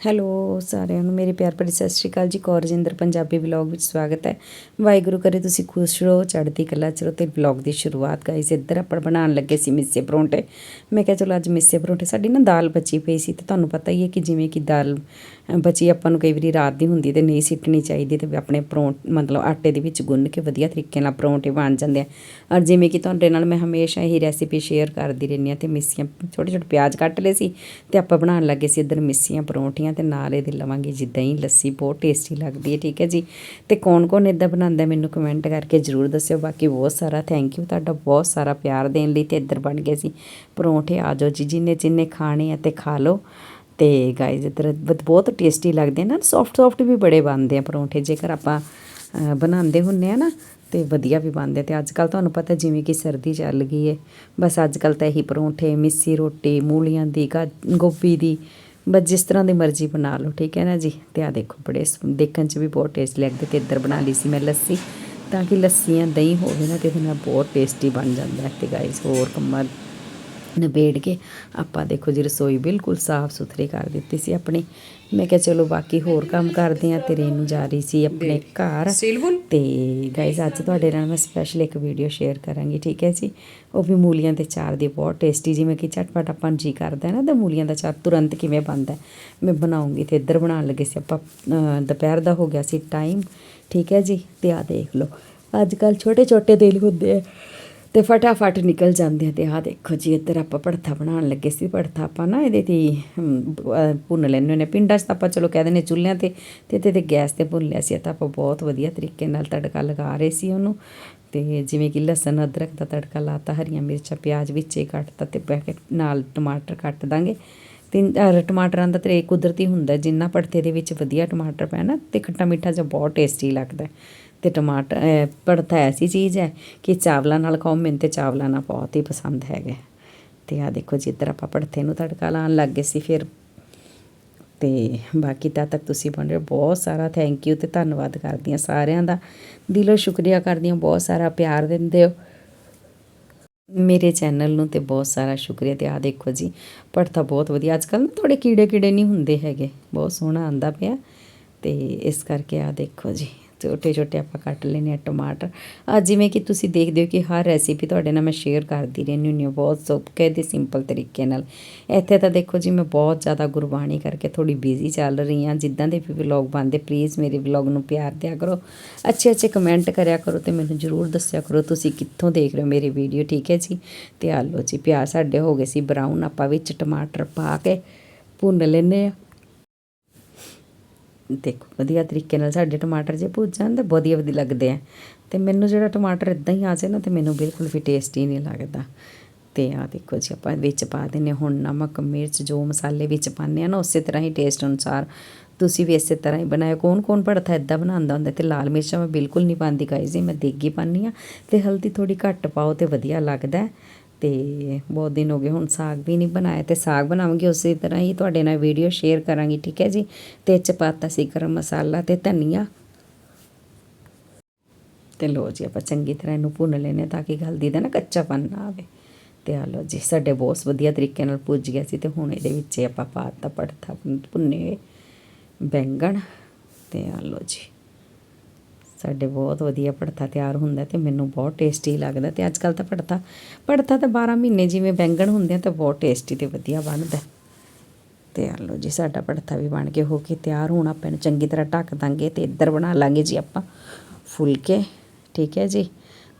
Hello ਸਾਰਿਆਂ ਨੂੰ, ਮੇਰੇ ਪਿਆਰ ਭਰੀ ਸਤਿ ਸ਼੍ਰੀ ਅਕਾਲ ਜੀ। ਕੌਰਜਿੰਦਰ ਪੰਜਾਬੀ ਵਲੌਗ ਵਿੱਚ ਸਵਾਗਤ ਹੈ। ਵਾਹਿਗੁਰੂ ਕਰੇ ਤੁਸੀਂ ਖੁਸ਼ ਰਹੋ, ਚੜ੍ਹਦੀ ਕਲਾ ਚਲੋ ਰਹੋ ਤੇ ਵਲੌਗ ਦੀ ਸ਼ੁਰੂਆਤ ਗਾਇਸ ਇੱਧਰ ਆਪਾਂ ਬਣਾਉਣ ਲੱਗੇ ਸੀ ਮਿੱਸੇ ਪਰੌਂਠੇ। ਮੈਂ ਕਿਹਾ ਚਲੋ ਅੱਜ ਮਿੱਸੇ ਪਰੌਂਠੇ, ਸਾਡੀ ਨਾ ਦਾਲ ਬਚੀ ਪਈ ਸੀ ਤੇ ਤੁਹਾਨੂੰ ਪਤਾ ਹੀ ਹੈ ਕਿ ਜਿਵੇਂ ਕਿ ਦਾਲ ਬਚੀ ਆਪਾਂ ਨੂੰ ਕਈ ਵਾਰੀ ਰਾਤ ਦੀ ਹੁੰਦੀ ਤੇ ਨਹੀਂ ਸਿੱਟਣੀ ਚਾਹੀਦੀ ਤੇ ਆਪਣੇ ਪਰੌਂਠ ਮਤਲਬ ਆਟੇ ਦੇ ਵਿੱਚ ਗੁੰਨ ਕੇ ਵਧੀਆ ਤਰੀਕੇ ਨਾਲ ਪਰੌਂਠੇ ਬਣ ਜਾਂਦੇ ਆ। ਔਰ ਜਿਵੇਂ ਕਿ ਤੁਹਾਡੇ ਨਾਲ ਮੈਂ ਹਮੇਸ਼ਾ ਇਹ ਰੈਸਿਪੀ ਸ਼ੇਅਰ ਕਰਦੀ ਰਹਿੰਦੀ ਹਾਂ ਤੇ ਮਿੱਸੀਆਂ ਛੋਟੇ ਛੋਟੇ ਪਿਆਜ਼ ਕੱਟ ਲਏ ਸੀ ਤੇ ਆਪਾਂ ਬਣਾਉਣ ਲੱਗੇ ਸੀ ਇੱਧਰ ਮਿੱਸੀਆਂ ਪਰੌਂਠੀਆਂ। ਤੇ ਨਾਲ ਇਹਦੇ ਲਵਾਂਗੇ ਜੀ ਦਹੀਂ ਲੱਸੀ, ਬਹੁਤ ਟੇਸਟੀ ਲੱਗਦੀ ਹੈ, ਠੀਕ ਹੈ ਜੀ। ਤੇ ਕੌਣ ਕੌਣ ਇਦਾਂ ਬਣਾਉਂਦਾ ਮੈਨੂੰ ਕਮੈਂਟ ਕਰਕੇ ਜ਼ਰੂਰ ਦੱਸਿਓ। ਬਾਕੀ ਬਹੁਤ ਸਾਰਾ ਥੈਂਕ ਯੂ ਤੁਹਾਡਾ ਬਹੁਤ ਸਾਰਾ ਪਿਆਰ ਦੇਣ ਲਈ ਤੇ ਇੱਧਰ ਬਣ ਗਏ ਸੀ। ਪਰੌਂਠੇ ਆ ਜਾਓ ਜੀ, ਜਿੰਨੇ ਜਿੰਨੇ ਖਾਣੇ ਆ ਤੇ ਖਾ ਲਓ। ਤੇ ਗਾਇਜ਼ ਇੱਧਰ ਬ- ਬਹੁਤ ਟੇਸਟੀ ਲੱਗਦੇ ਨਾ ਸੌਫਟ ਸੌਫਟ ਵੀ ਬੜੇ ਬਣਦੇ ਆ ਪਰੌਂਠੇ, ਜੇਕਰ ਆਪਾਂ ਬਣਾਉਂਦੇ ਹੁੰਨੇ ਆ ਨਾ, ਤੇ ਵਧੀਆ ਵੀ ਬਣਦੇ ਤੇ ਅੱਜ ਕੱਲ ਤੁਹਾਨੂੰ ਪਤਾ ਜਿਵੇਂ ਕਿ ਸਰਦੀ ਚੱਲ ਗਈ ਹੈ, ਬਸ ਅੱਜ ਕੱਲ ਤਾਂ ਇਹੀ ਪਰੌਂਠੇ, ਮਿੱਸੀ ਰੋਟੀ, ਮੂਲੀਆਂ ਦੀ, ਗਾ, ਗੋਭੀ ਦੀ ਬਸ ਜਿਸ ਤਰ੍ਹਾਂ ਦੀ ਮਰਜ਼ੀ ਬਣਾ ਲਓ, ਠੀਕ ਹੈ ਨਾ ਜੀ? ਤੇ ਆ ਦੇਖੋ, ਬੜੇ ਦੇਖਣ 'ਚ ਵੀ ਬਹੁਤ ਟੇਸਟੀ ਲੱਗਦੇ ਤੇ ਇੱਧਰ ਬਣਾ ਲਈ ਸੀ ਮੈਂ ਲੱਸੀ। ਤਾਂ ਕਿ ਲੱਸੀਆਂ ਦਹੀਂ ਹੋਵੇ ਨਾ, ਤੇ ਇਹਦੇ ਨਾਲ ਬਹੁਤ ਟੇਸਟੀ ਬਣ ਜਾਂਦਾ ਹੈ ਤੇ ਗਾਇਸ ਹੋਰ ਕੰਮਾਂ ਨਿਬੇੜ ਕੇ ਆਪਾਂ ਦੇਖੋ ਜੀ ਰਸੋਈ ਬਿਲਕੁਲ ਸਾਫ਼ ਸੁਥਰੀ ਕਰ ਦਿੱਤੀ ਸੀ ਆਪਣੀ। ਮੈਂ ਕਿਹਾ ਚਲੋ ਬਾਕੀ ਹੋਰ ਕੰਮ ਕਰਦੇ ਆ ਤੇ ਰੇਨੂ ਜਾ ਰਹੀ ਸੀ ਆਪਣੇ ਘਰ। ਤੇ ਗਾਇਜ਼ ਅੱਜ ਤੁਹਾਡੇ ਨਾਲ ਮੈਂ ਸਪੈਸ਼ਲ ਇੱਕ ਵੀਡੀਓ ਸ਼ੇਅਰ ਕਰਾਂਗੀ ਠੀਕ ਹੈ ਜੀ? ਉਹ ਵੀ ਮੂਲੀਆਂ ਦੇ ਚਾਰ ਦੀ ਬਹੁਤ ਟੇਸਟੀ ਜਿਵੇਂ ਕਿ ਝਟਪਟ ਆਪਾਂ ਨੂੰ ਜੀ ਕਰਦਾ ਨਾ ਤਾਂ ਮੂਲੀਆਂ ਦਾ ਚਾਰ ਤੁਰੰਤ ਕਿਵੇਂ ਬਣਦਾ ਮੈਂ ਬਣਾਉਂਗੀ ਤੇ ਇੱਧਰ ਬਣਾਉਣ ਲੱਗੇ ਸੀ ਆਪਾਂ ਦੁਪਹਿਰ ਦਾ ਹੋ ਗਿਆ ਸੀ ਟਾਈਮ ਠੀਕ ਹੈ ਜੀ? ਤੇ ਆ ਦੇਖ ਲਓ। ਅੱਜ ਕੱਲ ਛੋਟੇ ਛੋਟੇ ਦਿਲ ਹੁੰਦੇ ਆ। ਤੇ ਫਟਾਫਟ ਨਿਕਲ ਜਾਂਦੇ ਆ ਤੇ ਆਹ ਦੇਖੋ ਜੀ, ਇੱਧਰ ਆਪਾਂ ਭੜਥਾ ਬਣਾਉਣ ਲੱਗੇ ਸੀ, ਭੜਥਾ ਆਪਾਂ ਨਾ ਇਹਦੇ ਤੇ ਭੁੰਨ ਲੈਂਦੇ ਨੇ ਪਿੰਡਾਂ 'ਚ ਤਾਂ ਆਪਾਂ ਚਲੋ ਕਹਿ ਦਿੰਦੇ ਚੁੱਲ੍ਹਿਆਂ ਤੇ ਤੇ ਇਹਦੇ ਤੇ ਗੈਸ ਤੇ ਭੁੰਨ ਲਿਆ ਸੀ ਤਾਂ ਆਪਾਂ ਬਹੁਤ ਵਧੀਆ ਤਰੀਕੇ ਨਾਲ ਤੜਕਾ ਲਗਾ ਰਹੇ ਸੀ ਉਹਨੂੰ। ਤੇ ਜਿਵੇਂ ਕਿ ਲਸਣ, ਅਦਰਕ ਦਾ ਤੜਕਾ ਲਾਤਾ, ਹਰੀਆਂ ਮਿਰਚਾਂ, ਪਿਆਜ਼ ਵਿੱਚ ਹੀ ਕੱਟਤਾ ਤੇ ਪੈਕਟ ਨਾਲ ਟਮਾਟਰ ਕੱਟ ਦਾਂਗੇ। ਤਿੰਨ ਟਮਾਟਰਾਂ ਦਾ ਤੇ ਕੁਦਰਤੀ ਹੁੰਦਾ, ਜਿੰਨਾ ਭੜਥੇ ਦੇ ਵਿੱਚ ਵਧੀਆ ਟਮਾਟਰ ਪੈਣਾ ਤੇ ਖੱਟਾ ਮਿੱਠਾ ਜਿਹਾ ਬਹੁਤ ਟੇਸਟੀ ਲੱਗਦਾ। ਤੇ ਟਮਾਟਰ ਅਹ, ਭੜਥਾ ਐਸੀ ਚੀਜ਼ ਹੈ ਕਿ ਚਾਵਲਾਂ ਨਾਲ ਖਾਓ ਮੈਨੂੰ ਤੇ ਚਾਵਲਾਂ ਨਾਲ ਬਹੁਤ ਹੀ ਪਸੰਦ ਹੈਗਾ ਤੇ ਆ ਦੇਖੋ ਜੀ ਇੱਧਰ ਆਪਾਂ ਭੜਥੇ ਨੂੰ ਤੜਕਾ ਲਾਉਣ ਲੱਗ ਗਏ ਸੀ ਫਿਰ। ਤੇ ਬਾਕੀ ਤਦ ਤੱਕ ਤੁਸੀਂ ਬਣ ਰਹੇ ਬਹੁਤ ਸਾਰਾ ਥੈਂਕ ਯੂ ਤੇ ਧੰਨਵਾਦ ਕਰਦੀ ਹਾਂ ਸਾਰਿਆਂ ਦਾ। ਦਿਲੋਂ ਸ਼ੁਕਰੀਆ ਕਰਦੀ ਹਾਂ ਬਹੁਤ ਸਾਰਾ ਪਿਆਰ ਦਿੰਦੇ ਹੋ। ਮੇਰੇ ਚੈਨਲ ਨੂੰ ਤੇ ਬਹੁਤ ਸਾਰਾ ਸ਼ੁਕਰੀਆ। ਤੇ ਆ ਦੇਖੋ ਜੀ ਭੜਥਾ ਬਹੁਤ ਵਧੀਆ। ਅੱਜ ਕੱਲ੍ਹ ਨਾ ਥੋੜੇ ਕੀੜੇ ਕੀੜੇ ਨਹੀਂ ਹੁੰਦੇ ਹੈਗੇ। ਬਹੁਤ ਸੋਹਣਾ ਆਂਦਾ ਪਿਆ। ਤੇ ਇਸ ਕਰਕੇ ਆ ਦੇਖੋ ਜੀ ਛੋਟੇ ਛੋਟੇ ਆਪਾਂ ਕੱਟ ਲੈਨੇ ਆ ਟਮਾਟਰ। ਆ ਜਿਵੇਂ ਕਿ ਤੁਸੀਂ ਦੇਖਦੇ ਹੋ ਕਿ ਹਰ ਰੈਸਿਪੀ ਤੁਹਾਡੇ ਨਾਲ ਮੈਂ ਸ਼ੇਅਰ ਕਰਦੀ ਰਹਿੰਦੀ ਹੁੰਦੀ ਹਾਂ ਬਹੁਤ ਸੌਖੇ ਤੇ ਸਿੰਪਲ ਤਰੀਕੇ ਨਾਲ। ਇੱਥੇ ਤਾਂ ਦੇਖੋ ਜੀ ਮੈਂ ਬਹੁਤ ਜ਼ਿਆਦਾ ਗੁਰਬਾਣੀ ਕਰਕੇ ਥੋੜੀ ਬਿਜ਼ੀ ਚੱਲ ਰਹੀ ਹਾਂ। ਜਿੱਦਾਂ ਦੇ ਵੀ ਵਲੌਗ ਬਣਦੇ ਪਲੀਜ਼ ਮੇਰੇ ਵਲੌਗ ਨੂੰ ਪਿਆਰ ਦਿਆ ਕਰੋ। ਅੱਛੇ ਅੱਛੇ ਕਮੈਂਟ ਕਰਿਆ ਕਰੋ ਤੇ ਮੈਨੂੰ ਜ਼ਰੂਰ ਦੱਸਿਆ ਕਰੋ ਤੁਸੀਂ ਕਿੱਥੋਂ ਦੇਖ ਰਹੇ ਹੋ ਮੇਰੀ ਵੀਡੀਓ ਠੀਕ ਹੈ ਜੀ? ਤੇ ਆ ਲਓ ਜੀ ਪਿਆਜ਼ ਸਾਡੇ ਹੋ ਗਏ ਸੀ ਬਰਾਊਨ ਆਪਾਂ ਵਿੱਚ ਟਮਾਟਰ ਪਾ ਕੇ ਭੁੰਨ ਲੈਨੇ ਆ ਦੇਖੋ, ਵਧੀਆ ਤਰੀਕੇ ਨਾਲ ਸਾਡੇ ਟਮਾਟਰ ਜੇ ਭੁੱਜ ਜਾਣ ਤਾਂ ਵਧੀਆ ਵਧੀਆ ਲੱਗਦੇ ਆ। ਤੇ ਮੈਨੂੰ ਜਿਹੜਾ ਟਮਾਟਰ ਇਦਾਂ ਹੀ ਆ ਜਾਏ ਨਾ ਤੇ ਮੈਨੂੰ ਬਿਲਕੁਲ ਵੀ ਟੇਸਟੀ ਨਹੀਂ ਲੱਗਦਾ। ਤੇ ਆ ਦੇਖੋ ਜੀ, ਆਪਾਂ ਵਿੱਚ ਪਾ ਦਿੰਨੇ ਹੁਣ ਨਮਕ, ਮਿਰਚ, ਜੋ ਮਸਾਲੇ ਵਿੱਚ ਪਾਉਂਦੇ ਆ ਨਾ, ਉਸੇ ਤਰ੍ਹਾਂ ਹੀ ਟੇਸਟ ਅਨੁਸਾਰ। ਤੁਸੀਂ ਵੀ ਇਸੇ ਤਰ੍ਹਾਂ ਹੀ ਬਣਾਇਓ। ਕੌਣ ਕੌਣ ਭੜਥਾ ਇਦਾਂ ਬਣਾਉਂਦਾ ਹੁੰਦਾ ਤੇ ਲਾਲ ਮਿਰਚਾਂ ਮੈਂ ਬਿਲਕੁਲ ਨਹੀਂ ਪਾਉਂਦੀ ਗਾਇਜ਼ ਜੀ, ਮੈਂ ਦੇਗੀ ਪਾਉਂਦੀ ਆ ਤੇ ਹਲਦੀ ਥੋੜੀ ਘੱਟ ਪਾਓ ਤੇ ਵਧੀਆ ਲੱਗਦਾ। ਤੇ ਬਹੁਤ ਦਿਨ ਹੋ ਗਏ ਹੁਣ ਸਾਗ ਵੀ ਨਹੀਂ ਬਣਾਇਆ ਤੇ ਸਾਗ ਬਣਾਵਾਂਗੇ ਉਸੇ ਤਰ੍ਹਾਂ ਹੀ ਤੁਹਾਡੇ ਨਾਲ ਵੀਡੀਓ ਸ਼ੇਅਰ ਕਰਾਂਗੀ, ਠੀਕ ਹੈ ਜੀ? ਤੇ ਇਹ 'ਚ ਪਾਤਾ ਸੀ ਗਰਮ ਮਸਾਲਾ ਤੇ ਧਨੀਆ। ਤੇ ਲੋ ਜੀ ਆਪਾਂ ਚੰਗੀ ਤਰ੍ਹਾਂ ਇਹਨੂੰ ਭੁੰਨ ਲੈਨੇ ਤਾਂ ਕਿ ਗਲਦੀ ਦਾ ਨਾ ਕੱਚਾਪਨ ਨਾ ਆਵੇ। ਤੇ ਆ ਲੋ ਜੀ, ਸਾਡੇ ਬਹੁਤ ਵਧੀਆ ਤਰੀਕੇ ਨਾਲ ਭੁੱਜ ਗਿਆ ਸੀ ਤੇ ਹੁਣ ਇਹਦੇ ਵਿੱਚ ਹੀ ਆਪਾਂ ਪਾਤਾ ਪੜਥਾ ਭੁੰਨੇ ਬੈਂਗਣ ਤੇ ਆ ਲੋ ਜੀ। ਸਾਡੇ ਬਹੁਤ ਵਧੀਆ ਭੜਥਾ ਤਿਆਰ ਹੁੰਦਾ ਤੇ ਮੈਨੂੰ ਬਹੁਤ ਟੇਸਟੀ ਲੱਗਦਾ ਤੇ ਅੱਜ ਕੱਲ ਤਾਂ ਭੜਥਾ ਭੜਥਾ ਤਾਂ 12 ਮਹੀਨੇ ਜਿਵੇਂ ਬੈਂਗਣ ਹੁੰਦੇ ਆ ਤਾਂ ਬਹੁਤ ਟੇਸਟੀ ਤੇ ਵਧੀਆ ਬਣਦਾ। ਤੇ ਆ ਲਓ ਜੀ, ਸਾਡਾ ਭੜਥਾ ਵੀ ਬਣ ਕੇ ਹੋ ਕੇ ਤਿਆਰ, ਹੋਣਾ ਆਪਾਂ ਇਹਨੂੰ ਚੰਗੀ ਤਰ੍ਹਾਂ ਢੱਕ ਦਾਂਗੇ ਤੇ ਇੱਧਰ ਬਣਾ ਲਾਂਗੇ ਜੀ ਆਪਾਂ ਫੁਲਕੇ, ਠੀਕ ਹੈ ਜੀ?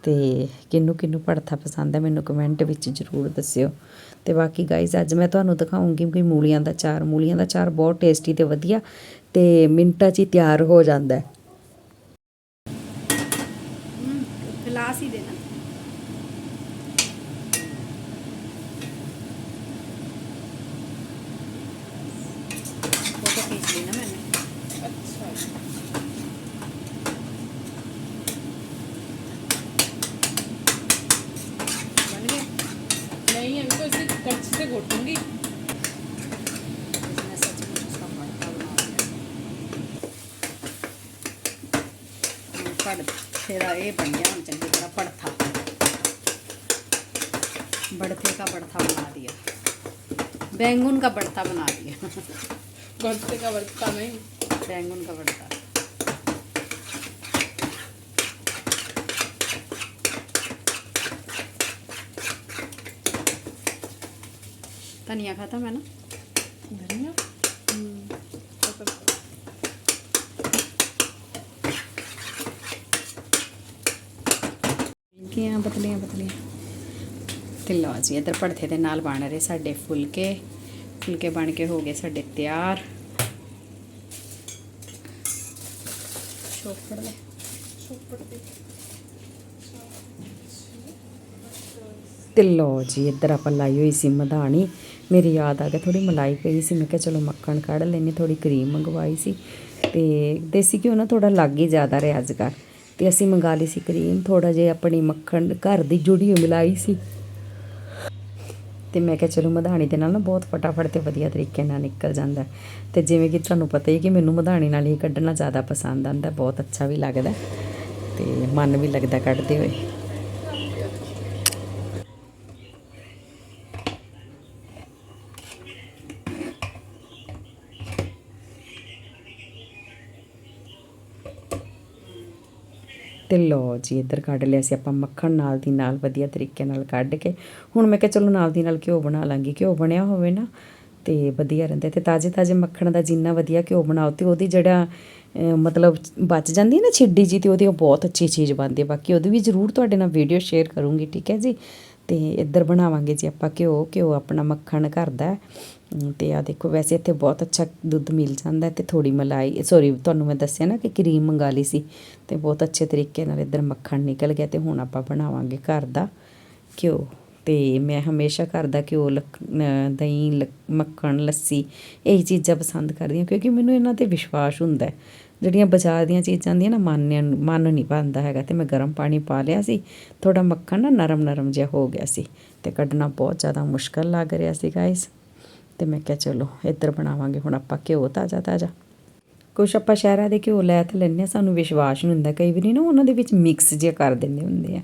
ਤੇ ਕਿੰਨੂੰ ਕਿੰਨੂੰ ਭੜਥਾ ਪਸੰਦ ਹੈ ਮੈਨੂੰ ਕਮੈਂਟ ਵਿੱਚ ਜ਼ਰੂਰ ਦੱਸਿਓ। ਤੇ ਬਾਕੀ ਗਾਇਜ਼ ਅੱਜ ਮੈਂ ਤੁਹਾਨੂੰ ਦਿਖਾਉਂਗੀ ਕਿ ਮੂਲੀਆਂ ਦਾ ਚਾਰ ਮੂਲੀਆਂ ਦਾ ਚਾਰ ਬਹੁਤ ਟੇਸਟੀ ਤੇ ਵਧੀਆ ਤੇ ਮਿੰਟਾਂ 'ਚ ਹੀ ਤਿਆਰ ਹੋ ਜਾਂਦਾ ਹੈ। गिलास ही देना फोटो खींच ली ना मैंने अच्छा बन गए नहीं अभी तो इसे कच्छ से घोटूंगी इसमें सचमुच उसका फिर ये बन गया हम चंगी तरह पड़था। बड़थे का बड़था बना दिया। बैंगन का बड़था बना दिया। बड़थे का बड़था नहीं। बैंगन का बड़था। धनिया खाता मैं ना? धनिया? हम्म। ਪਤਲੀਆਂ ਪਤਲੀਆਂ। ਤੇ ਲਓ ਜੀ ਇੱਧਰ ਭੜਥੇ ਦੇ ਨਾਲ ਬਣ ਰਹੇ ਸਾਡੇ ਫੁਲਕੇ। ਫੁਲਕੇ ਬਣ ਕੇ ਹੋ ਗਏ ਸਾਡੇ ਤਿਆਰ। ਚੋਪੜ ਲੈ। ਤੇ ਲਓ ਜੀ ਇੱਧਰ ਆਪਾਂ ਲਾਈ ਹੋਈ ਸੀ ਮਧਾਣੀ। ਮੇਰੀ ਯਾਦ ਆ ਗਿਆ ਥੋੜੀ ਮਲਾਈ ਪਈ ਸੀ। ਮੈਂ ਕਿਹਾ ਚਲੋ ਮੱਖਣ ਕੱਢ ਲੈਣੀ ਥੋੜੀ ਕਰੀਮ ਮੰਗਵਾਈ ਸੀ। ਤੇ ਦੇਸੀ ਘਿਓ ਨਾ ਥੋੜਾ ਲੱਗ ਹੀ ਜ਼ਿਆਦਾ ਰਿਹਾ ਅੱਜ ਕੱਲ੍ਹ। ਤੇ ਅਸੀਂ ਮੰਗਾ ਲਈ ਸੀ ਕਰੀਮ ਥੋੜਾ ਜਿਹਾ ਆਪਣੀ ਮੱਖਣ ਘਰ ਦੀ ਜੁੜੀ ਹੋਈ ਮਿਲਾਈ ਸੀ ਤੇ ਮੈਂ ਕਿਹਾ, ਚਲੋ ਮਧਾਣੀ ਦੇ ਨਾਲ ਨਾ ਬਹੁਤ ਫਟਾਫਟ ਤੇ ਵਧੀਆ ਤਰੀਕੇ ਨਾਲ ਨਿਕਲ ਜਾਂਦਾ ਹੈ। ਤੇ ਜਿਵੇਂ ਕਿ ਤੁਹਾਨੂੰ ਪਤਾ ਹੀ ਕਿ ਮੈਨੂੰ ਮਧਾਣੀ ਨਾਲ ਹੀ ਕੱਢਣਾ ਜ਼ਿਆਦਾ ਪਸੰਦ ਆਂਦਾ ਬਹੁਤ ਅੱਛਾ ਵੀ ਲੱਗਦਾ ਤੇ ਮਨ ਵੀ ਲੱਗਦਾ ਕੱਢਦੇ ਹੋਏ ਤੇ ਲਓ ਜੀ, ਇੱਧਰ ਕੱਢ ਲਿਆ ਸੀ ਆਪਾਂ ਮੱਖਣ ਨਾਲ ਦੀ ਨਾਲ, ਵਧੀਆ ਤਰੀਕੇ ਨਾਲ ਕੱਢ ਕੇ। ਹੁਣ ਮੈਂ ਕਿਹਾ ਚਲੋ ਨਾਲ ਦੀ ਨਾਲ ਘਿਓ ਬਣਾ ਲਾਂਗੀ, ਘਿਓ ਬਣਿਆ ਹੋਵੇ ਨਾ ਤੇ ਵਧੀਆ ਰਹਿੰਦਾ ਤੇ ਤਾਜ਼ੇ ਤਾਜ਼ੇ ਮੱਖਣ ਦਾ ਜਿੰਨਾ ਵਧੀਆ ਘਿਓ ਬਣਾਓ ਤੇ ਉਹਦੀ ਜਿਹੜਾ ਮਤਲਬ ਬਚ ਜਾਂਦੀ ਹੈ ਨਾ ਛਿੱਡੀ ਜੀ ਤੇ ਉਹਦੀ ਉਹ ਬਹੁਤ ਅੱਛੀ ਚੀਜ਼ ਬਣਦੀ ਹੈ। ਬਾਕੀ ਉਹਦੀ ਵੀ ਜ਼ਰੂਰ ਤੁਹਾਡੇ ਨਾਲ ਵੀਡੀਓ ਸ਼ੇਅਰ ਕਰੂੰਗੀ, ਠੀਕ ਹੈ ਜੀ? ਤੇ ਇੱਧਰ ਬਣਾਵਾਂਗੇ ਜੀ ਆਪਾਂ ਘਿਓ ਘਿਓ ਆਪਣਾ ਮੱਖਣ ਘਰ ਦਾ। ਤੇ ਆ ਦੇਖੋ, ਵੈਸੇ ਇੱਥੇ ਬਹੁਤ ਅੱਛਾ ਦੁੱਧ ਮਿਲ ਜਾਂਦਾ ਹੈ ਤੇ ਥੋੜੀ ਮਲਾਈ ਸੌਰੀ ਤੁਹਾਨੂੰ ਮੈਂ ਦੱਸਿਆ ਨਾ ਕਿ ਕਰੀਮ ਮੰਗਾ ਲਈ ਸੀ ਤੇ ਬਹੁਤ ਅੱਛੇ ਤਰੀਕੇ ਨਾਲ ਇੱਧਰ ਮੱਖਣ ਨਿਕਲ ਗਿਆ ਤੇ ਹੁਣ ਆਪਾਂ ਬਣਾਵਾਂਗੇ ਘਰ ਦਾ ਘਿਓ। ਤੇ ਮੈਂ ਹਮੇਸ਼ਾ ਘਰ ਦਾ ਘਿਓ, ਲੱਕ- ਦਹੀਂ, ਲੱਕ- ਮੱਖਣ, ਲੱਸੀ ਇਹ ਚੀਜ਼ਾਂ ਪਸੰਦ ਕਰਦੀ ਹਾਂ, ਕਿਉਂਕਿ ਮੈਨੂੰ ਇਹਨਾਂ ਤੇ ਵਿਸ਼ਵਾਸ ਹੁੰਦਾ ਜਿਹੜੀਆਂ ਬਾਜ਼ਾਰ ਦੀਆਂ ਚੀਜ਼ਾਂ ਦੀਆਂ ਨਾ ਮਨ ਮਨ ਨਹੀਂ ਪਾਉਂਦਾ ਹੈਗਾ ਤੇ ਮੈਂ ਗਰਮ ਪਾਣੀ ਪਾ ਲਿਆ ਸੀ ਥੋੜਾ ਮੱਖਣ ਨਾ ਨਰਮ ਨਰਮ ਜਿਹਾ ਹੋ ਗਿਆ ਸੀ ਤੇ ਕੱਢਣਾ ਬਹੁਤ ਜ਼ਿਆਦਾ ਮੁਸ਼ਕਲ ਲੱਗ ਰਿਹਾ ਸੀ ਗਾਇਸ ਤੇ ਮੈਂ ਕਿਹਾ ਚਲੋ, ਇੱਧਰ ਬਣਾਵਾਂਗੇ, ਹੁਣ ਆਪਾਂ ਘਿਓ ਤਾਜ਼ਾ ਤਾਜ਼ਾ। ਕੁਛ ਆਪਾਂ ਸ਼ਹਿਰਾਂ ਦੇ ਘਿਓ ਲੈ ਤਾਂ ਲੈਂਦੇ ਹਾਂ, ਸਾਨੂੰ ਵਿਸ਼ਵਾਸ ਨਹੀਂ ਹੁੰਦਾ, ਕਈ ਵਾਰੀ ਨਾ ਉਹਨਾਂ ਦੇ ਵਿੱਚ ਮਿਕਸ ਜਿਹਾ ਕਰ ਦਿੰਦੇ ਹੁੰਦੇ ਆ।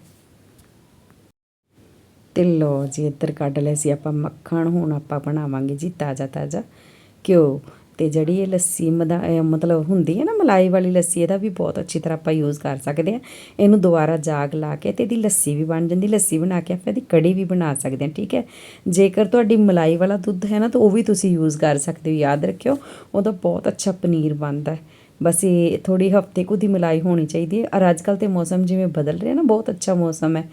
ਤੇ ਲਓ ਜੀ, ਇੱਧਰ ਕੱਢ ਲਿਆ ਸੀ ਆਪਾਂ ਮੱਖਣ, ਹੁਣ ਆਪਾਂ ਬਣਾਵਾਂਗੇ ਜੀ ਤਾਜ਼ਾ ਤਾਜ਼ਾ ਘਿਓ। ਤੇ ਜਿਹੜੀ ਇਹ ਲੱਸੀ ਮਦਾ ਮਤਲਬ ਹੁੰਦੀ ਹੈ ਨਾ, ਮਲਾਈ ਵਾਲੀ ਲੱਸੀ, ਇਹਦਾ ਵੀ ਬਹੁਤ ਅੱਛੀ ਤਰ੍ਹਾਂ ਆਪਾਂ ਯੂਜ਼ ਕਰ ਸਕਦੇ ਆ ਇਹਨੂੰ ਦੁਬਾਰਾ ਜਾਗ ਲਾ ਕੇ ਤੇ ਇਹਦੀ ਲੱਸੀ ਵੀ ਬਣ ਜਾਂਦੀ, ਲੱਸੀ ਬਣਾ ਕੇ ਆਪਾਂ ਇਹਦੀ ਕੜੀ ਵੀ ਬਣਾ ਸਕਦੇ ਹਾਂ, ਠੀਕ ਹੈ? ਜੇਕਰ ਤੁਹਾਡੀ ਮਲਾਈ ਵਾਲਾ ਦੁੱਧ ਹੈ ਨਾ, ਤਾਂ ਉਹ ਵੀ ਤੁਸੀਂ ਯੂਜ਼ ਕਰ ਸਕਦੇ ਹੋ, ਯਾਦ ਰੱਖਿਓ। ਉਹਦਾ ਬਹੁਤ ਅੱਛਾ ਪਨੀਰ ਬਣਦਾ ਹੈ। ਬਸ ਇਹ ਥੋੜੀ ਹਫ਼ਤੇ ਕੁ ਦੀ ਮਲਾਈ ਹੋਣੀ ਚਾਹੀਦੀ ਹੈ। ਔਰ ਅੱਜ ਕੱਲ੍ਹ ਤੇ ਮੌਸਮ ਜਿਵੇਂ ਬਦਲ ਰਿਹਾ ਨਾ, ਬਹੁਤ ਅੱਛਾ ਮੌਸਮ ਹੈ।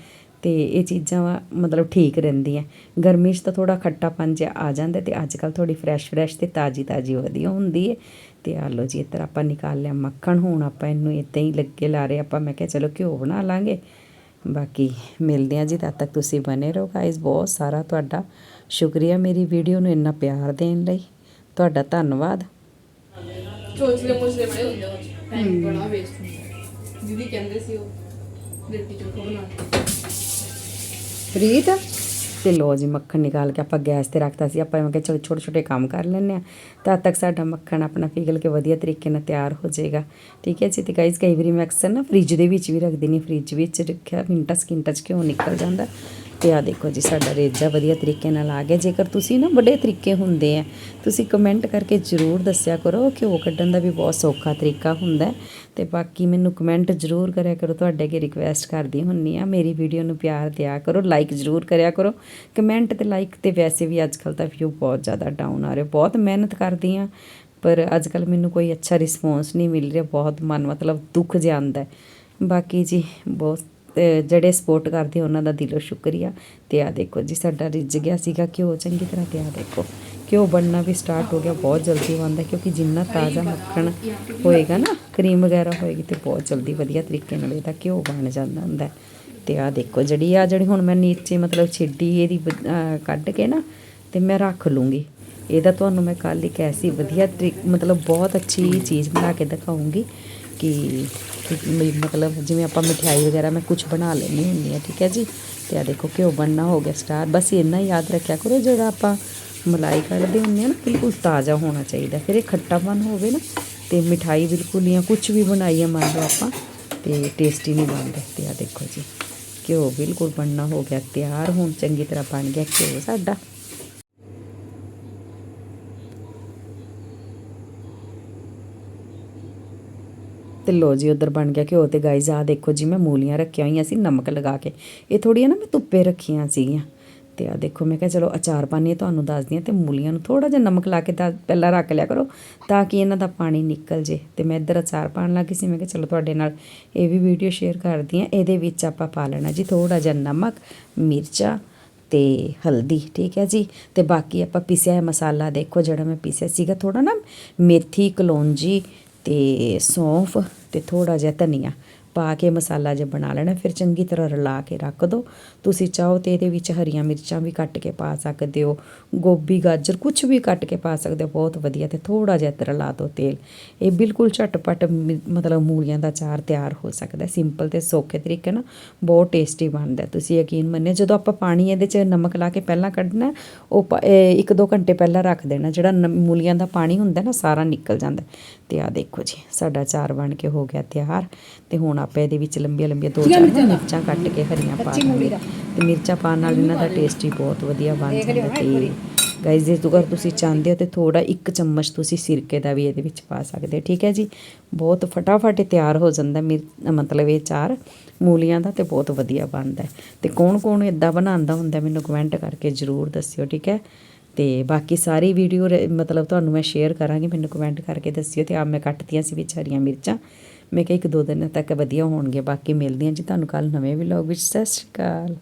ਅਤੇ ਇਹ ਚੀਜ਼ਾਂ ਵਾ ਮਤਲਬ ਠੀਕ ਰਹਿੰਦੀਆਂ। ਗਰਮੀ 'ਚ ਤਾਂ ਥੋੜਾ ਖੱਟਾਪਨ ਜਿਹਾ ਆ ਜਾਂਦਾ ਅਤੇ ਅੱਜ ਕੱਲ੍ਹ ਥੋੜ੍ਹੀ ਫਰੈਸ਼ ਫਰੈਸ਼ ਅਤੇ ਤਾਜੀ ਤਾਜੀ ਵਧੀਆ ਹੁੰਦੀ ਹੈ ਅਤੇ ਆ ਲਓ ਜੀ ਇੱਧਰ ਆਪਾਂ ਨਿਕਾਲ ਲਿਆ ਮੱਖਣ, ਹੁਣ ਆਪਾਂ ਇਹਨੂੰ ਇੱਦਾਂ ਹੀ ਲੱਗੇ ਲਾ ਰਹੇ ਆਪਾਂ ਮੈਂ ਕਿਹਾ ਚਲੋ ਘਿਓ ਬਣਾ ਲਾਂਗੇ। ਬਾਕੀ ਮਿਲਦੇ ਆ ਜੀ, ਤਦ ਤੱਕ ਤੁਸੀਂ ਬਨੇ ਰਹੋ ਗਾਇਸ ਬਹੁਤ ਸਾਰਾ ਤੁਹਾਡਾ ਸ਼ੁਕਰੀਆ ਮੇਰੀ ਵੀਡੀਓ ਨੂੰ ਇੰਨਾ ਪਿਆਰ ਦੇਣ ਲਈ। ਤੁਹਾਡਾ ਧੰਨਵਾਦ। ਚੋਚਲੇ ਮੋਚਲੇ ਬੜੇ ਹੁੰਦੇ ਉਹ ਬੜਾ ਵੇਸਟ ਹੁੰਦਾ। ਦੀਦੀ ਕਹਿੰਦੇ ਸੀ ਉਹ ਲਿੱਟੀ ਚੋਖਾ ਬਣਾ ਕੇ ਪ੍ਰੀਤ, ਤੇ ਲੋ ਜੀ ਮੱਖਣ ਨਿਕਾਲ ਕੇ ਆਪਾਂ ਗੈਸ ਤੇ ਰੱਖਤਾ ਸੀ, ਆਪਾਂ ਮੈਂ ਕਿਹਾ ਚਲੋ ਛੋਟੇ ਛੋਟੇ ਕੰਮ ਕਰ ਲੈਂਦੇ ਆ ਤਦ ਤੱਕ ਸਾਡਾ ਮੱਖਣ ਆਪਣਾ ਪਿਘਲ ਕੇ ਵਧੀਆ ਤਰੀਕੇ ਨਾਲ ਤਿਆਰ ਹੋ ਜਾਏਗਾ। ਠੀਕ ਹੈ ਜੀ, ਤੇ ਗਾਇਸ ਕਈ ਵਾਰੀ ਮੈਂ ਅਕਸਰ ਨਾ ਫ੍ਰਿਜ ਦੇ ਵਿੱਚ ਵੀ ਰੱਖ ਦਿੰਦੀ ਫ੍ਰਿਜ ਵਿੱਚ ਰੱਖਿਆ ਮਿੰਟਾਂ ਸਕਿੰਟਾਂ 'ਚ ਕਿਉਂ ਨਿਕਲ ਜਾਂਦਾ। ਤੇ ਆ ਦੇਖੋ ਜੀ, ਸਾਡਾ ਰੇਜਾ ਵਧੀਆ ਤਰੀਕੇ ਨਾਲ ਆ ਗਿਆ। ਜੇਕਰ ਤੁਸੀਂ ਨਾ ਵੱਡੇ ਤਰੀਕੇ ਹੁੰਦੇ ਆ, ਤੁਸੀਂ ਕਮੈਂਟ ਕਰਕੇ ਜ਼ਰੂਰ ਦੱਸਿਆ ਕਰੋ ਘਿਓ ਕੱਢਣ ਦਾ ਵੀ ਬਹੁਤ ਸੌਖਾ ਤਰੀਕਾ ਹੁੰਦਾ ਹੈ। ਤੇ ਬਾਕੀ ਮੈਨੂੰ ਕਮੈਂਟ ਜ਼ਰੂਰ ਕਰਿਆ ਕਰੋ, ਤੁਹਾਡੇ ਅੱਗੇ ਰਿਕਵੈਸਟ ਕਰਦੀ ਹੁੰਨੀ ਆ। ਮੇਰੀ ਵੀਡੀਓ ਨੂੰ ਪਿਆਰ ਦਿਆ ਕਰੋ ਲਾਈਕ ਜ਼ਰੂਰ ਕਰਿਆ ਕਰੋ। ਕਮੈਂਟ ਤੇ ਲਾਈਕ ਤੇ ਵੈਸੇ ਵੀ ਅੱਜ ਕੱਲ ਤਾਂ ਵਿਊ ਬਹੁਤ ਜ਼ਿਆਦਾ ਡਾਊਨ ਆ ਰਿਹਾ, ਬਹੁਤ ਮਿਹਨਤ ਕਰਦੀ ਆ। ਪਰ ਅੱਜ ਕੱਲ ਮੈਨੂੰ ਕੋਈ ਅੱਛਾ ਰਿਸਪੌਂਸ ਨਹੀਂ ਮਿਲ ਰਿਹਾ, ਬਹੁਤ ਮਨ ਮਤਲਬ ਦੁੱਖ ਜਾਂਦਾ ਬਾਕੀ ਜੀ, ਬਹੁਤ ਜਿਹੜੇ ਸਪੋਰਟ ਕਰਦੇ ਉਹਨਾਂ ਦਾ ਦਿਲੋਂ ਸ਼ੁਕਰੀਆ। ਤੇ ਆ ਦੇਖੋ ਜੀ, ਸਾਡਾ ਰਿੱਝ ਗਿਆ ਸੀਗਾ ਘਿਓ, ਚੰਗੀ ਤਰ੍ਹਾਂ ਤੇ ਆ ਦੇਖੋ, ਘਿਓ ਬਣਨਾ ਵੀ ਸਟਾਰਟ ਹੋ ਗਿਆ, ਬਹੁਤ ਜਲਦੀ ਬਣਦਾ, ਕਿਉਂਕਿ ਜਿੰਨਾ ਤਾਜ਼ਾ ਮੱਖਣ ਹੋਏਗਾ ਨਾ ਕਰੀਮ ਵਗੈਰਾ ਹੋਏਗੀ ਤੇ ਬਹੁਤ ਜਲਦੀ ਵਧੀਆ ਤਰੀਕੇ ਨਾਲ ਇਹਦਾ ਘਿਓ ਬਣ ਜਾਂਦਾ ਹੁੰਦਾ। ਹੈ। ਤੇ ਆ ਦੇਖੋ ਜਿਹੜੀ ਆ ਜਿਹੜੀ ਹੁਣ ਮੈਂ ਨੀਚੇ ਮਤਲਬ ਛਿੱਡੀ ਇਹਦੀ ਕੱਢ ਕੇ ਨਾ, ਤੇ ਮੈਂ ਰੱਖ ਲੂੰਗੀ। ਇਹਦਾ ਤੁਹਾਨੂੰ ਮੈਂ ਕੱਲ ਇੱਕ ਐਸੀ ਵਧੀਆ ਤਰੀਕ ਮਤਲਬ ਬਹੁਤ ਅੱਛੀ ਚੀਜ਼ ਬਣਾ ਕੇ ਦਿਖਾਉਂਗੀ ਕਿ ਕਿ ਵੀ ਮਤਲਬ ਜਿਵੇਂ ਆਪਾਂ ਮਠਿਆਈ ਵਗੈਰਾ ਮੈਂ ਕੁਝ ਬਣਾ ਲੈਣੀ ਹੁੰਦੀ ਹੈ ਠੀਕ ਹੈ ਜੀ ਤੇ ਆ ਦੇਖੋ ਘਿਓ ਬਣਨਾ ਹੋ ਗਿਆ ਸਟਾਰ ਬਸ ਇੰਨਾ ਹੀ ਯਾਦ ਰੱਖਿਆ ਕਰੋ ਜਿਹੜਾ ਆਪਾਂ ਮਲਾਈ ਕੱਢਦੇ ਹੁੰਦੇ ਆ ਨਾ ਬਿਲਕੁਲ ਤਾਜ਼ਾ ਹੋਣਾ ਚਾਹੀਦਾ ਫਿਰ ਇਹ ਖੱਟਾਪਨ ਹੋਵੇ ਨਾ ਤੇ ਮਠਾਈ ਬਿਲਕੁਲ ਜਾਂ ਕੁਝ ਵੀ ਬਣਾਈਏ ਮੰਨ ਲਓ ਆਪਾਂ ਤੇ ਟੇਸਟੀ ਨਹੀਂ ਬਣਦਾ ਤੇ ਆ ਦੇਖੋ ਜੀ ਘਿਓ ਬਿਲਕੁਲ ਬਣਨਾ ਹੋ ਗਿਆ ਤਿਆਰ ਹੁਣ ਚੰਗੀ ਤਰ੍ਹਾਂ ਬਣ ਗਿਆ ਘਿਓ ਸਾਡਾ ਤੇ ਲੋ ਜੀ, ਉਧਰ ਬਣ ਗਿਆ ਘਿਓ ਤੇ ਗਾਈਜ਼ ਆ ਦੇਖੋ ਜੀ, ਮੈਂ ਮੂਲੀਆਂ ਰੱਖੀਆਂ ਹੋਈਆਂ ਸੀ, ਨਮਕ ਲਗਾ ਕੇ। ਇਹ ਥੋੜੀਆਂ ਨਾ ਮੈਂ ਧੁੱਪੇ ਰੱਖੀਆਂ ਸੀਗੀਆਂ। ਤੇ ਆ ਦੇਖੋ, ਮੈਂ ਕਿਹਾ ਚਲੋ ਅਚਾਰ ਪਾਣੀ ਤੁਹਾਨੂੰ ਦੱਸਦੀ ਹਾਂ, ਤੇ ਮੂਲੀਆਂ ਨੂੰ ਥੋੜਾ ਜਿਹਾ ਨਮਕ ਲਾ ਕੇ ਤਾਂ ਪਹਿਲਾਂ ਰੱਖ ਲਿਆ ਕਰੋ, ਤਾਂ ਕਿ ਇਹਨਾਂ ਦਾ ਪਾਣੀ ਨਿਕਲ ਜੇ। ਤੇ ਮੈਂ ਇੱਧਰ ਅਚਾਰ ਪਾਣ ਲੱਗੀ ਸੀ, ਮੈਂ ਕਿਹਾ ਚਲੋ ਤੁਹਾਡੇ ਨਾਲ ਇਹ ਵੀ ਵੀਡੀਓ ਸ਼ੇਅਰ ਕਰਦੀ ਹਾਂ। ਇਹਦੇ ਵਿੱਚ ਆਪਾਂ ਪਾ ਲੈਣਾ ਜੀ ਥੋੜਾ ਜਿਹਾ ਨਮਕ, ਮਿਰਚਾਂ ਤੇ ਹਲਦੀ, ਠੀਕ ਹੈ ਜੀ? ਤੇ ਬਾਕੀ ਆਪਾਂ ਪੀਸਿਆ ਹੋਇਆ ਮਸਾਲਾ ਦੇਖੋ, ਜਿਹੜਾ ਮੈਂ ਪੀਸਿਆ ਸੀਗਾ ਥੋੜਾ ਨਾ ਮੇਥੀ, ਕਲੌਂਜੀ ਤੇ ਸੌਂਫ ਤੇ ਥੋੜਾ ਜਿਹਾ ਧਨੀਆ। ਪਾ ਕੇ ਮਸਾਲਾ ਜੇ ਬਣਾ ਲੈਣਾ, ਫਿਰ ਚੰਗੀ ਤਰ੍ਹਾਂ ਰਲਾ ਕੇ ਰੱਖ ਦਿਓ ਤੁਸੀਂ ਚਾਹੋ ਤੇ ਇਹਦੇ ਵਿੱਚ ਹਰੀਆਂ ਮਿਰਚਾਂ ਵੀ ਕੱਟ ਕੇ ਪਾ ਸਕਦੇ ਹੋ, ਗੋਭੀ, ਗਾਜਰ ਕੁਝ ਵੀ ਕੱਟ ਕੇ ਪਾ ਸਕਦੇ ਹੋ, ਬਹੁਤ ਵਧੀਆ ਤੇ ਥੋੜਾ ਜਿਹਾ ਤੇ ਰਲਾ ਦਿਓ ਤੇਲ। ਇਹ ਬਿਲਕੁਲ ਝਟਪਟ ਮਿ- ਮਤਲਬ ਮੂਲੀਆਂ ਦਾ ਚਾਰ ਤਿਆਰ ਹੋ ਸਕਦਾ, ਸਿੰਪਲ ਤੇ ਸੌਖੇ ਤਰੀਕੇ ਨਾਲ, ਬਹੁਤ ਟੇਸਟੀ ਬਣਦਾ। ਤੁਸੀਂ ਯਕੀਨ ਮੰਨਿਓ, ਜਦੋਂ ਆਪਾਂ ਪਾਣੀ ਇਹਦੇ 'ਚ ਨਮਕ ਲਾ ਕੇ ਪਹਿਲਾਂ ਕੱਢਣਾ, ਉਹ ਪ- ਇਹ ਇੱਕ ਦੋ ਘੰਟੇ ਪਹਿਲਾਂ ਰੱਖ ਦੇਣਾ, ਜਿਹੜਾ ਨ- ਮੂਲੀਆਂ ਦਾ ਪਾਣੀ ਹੁੰਦਾ ਨਾ, ਸਾਰਾ ਨਿਕਲ ਜਾਂਦਾ। ਤੇ ਆ ਦੇਖੋ ਜੀ, ਸਾਡਾ ਚਾਰ ਬਣ ਕੇ ਹੋ ਗਿਆ ਤਿਆਰ। ਤੇ ਹੁਣ ਆਪਾਂ ਇਹਦੇ ਵਿੱਚ ਲੰਬੀਆਂ ਲੰਬੀਆਂ ਦੋ ਚਾਰ ਮਿਰਚਾਂ ਕੱਟ ਕੇ ਹਰੀਆਂ ਪਾ ਦਾਂਗੇ ਤੇ ਮਿਰਚਾਂ ਪਾਉਣ ਨਾਲ ਇਹਨਾਂ ਦਾ ਟੇਸਟ ਹੀ ਬਹੁਤ ਵਧੀਆ ਬਣ ਜਾਂਦਾ ਤੇ ਗਾਇਜ਼ ਜੇ ਅਗਰ ਤੁਸੀਂ ਚਾਹੁੰਦੇ ਹੋ ਤੇ ਥੋੜਾ ਇੱਕ ਚਮਚ ਤੁਸੀਂ ਸਿਰਕੇ ਦਾ ਵੀ ਇਹਦੇ ਵਿੱਚ ਪਾ ਸਕਦੇ ਹੋ ਠੀਕ ਹੈ ਜੀ? ਬਹੁਤ ਫਟਾਫਟ ਤਿਆਰ ਹੋ ਜਾਂਦਾ ਮਿਰ- ਮਤਲਬ ਇਹ ਚਾਰ ਮੂਲੀਆਂ ਦਾ ਤੇ ਬਹੁਤ ਵਧੀਆ ਬਣਦਾ। ਤੇ ਕੌਣ ਕੌਣ ਇਦਾਂ ਬਣਾਉਂਦਾ ਹੁੰਦਾ ਮੈਨੂੰ ਕਮੈਂਟ ਕਰਕੇ ਜ਼ਰੂਰ ਦੱਸਿਓ ਠੀਕ ਹੈ? ਤੇ ਬਾਕੀ ਸਾਰੀ ਵੀਡੀਓ ਮਤਲਬ ਤੁਹਾਨੂੰ ਮੈਂ ਸ਼ੇਅਰ ਕਰਾਂਗੀ ਮੈਨੂੰ ਕਮੈਂਟ ਕਰਕੇ ਦੱਸਿਓ ਤੇ ਆ ਮੈਂ ਕੱਟਤੀਆਂ ਸੀ ਵਿੱਚ ਹਰੀਆਂ ਮਿਰਚਾਂ। ਮੈਂ ਕਿਹਾ ਇੱਕ ਦੋ ਦਿਨ ਤੱਕ ਵਧੀਆ ਹੋਣਗੇ ਬਾਕੀ ਮਿਲਦੀ ਹਾਂ ਜੀ ਤੁਹਾਨੂੰ ਕੱਲ ਨਵੇਂ ਵਲੌਗ ਵਿੱਚ। ਸਤਿ ਸ਼੍ਰੀ ਅਕਾਲ।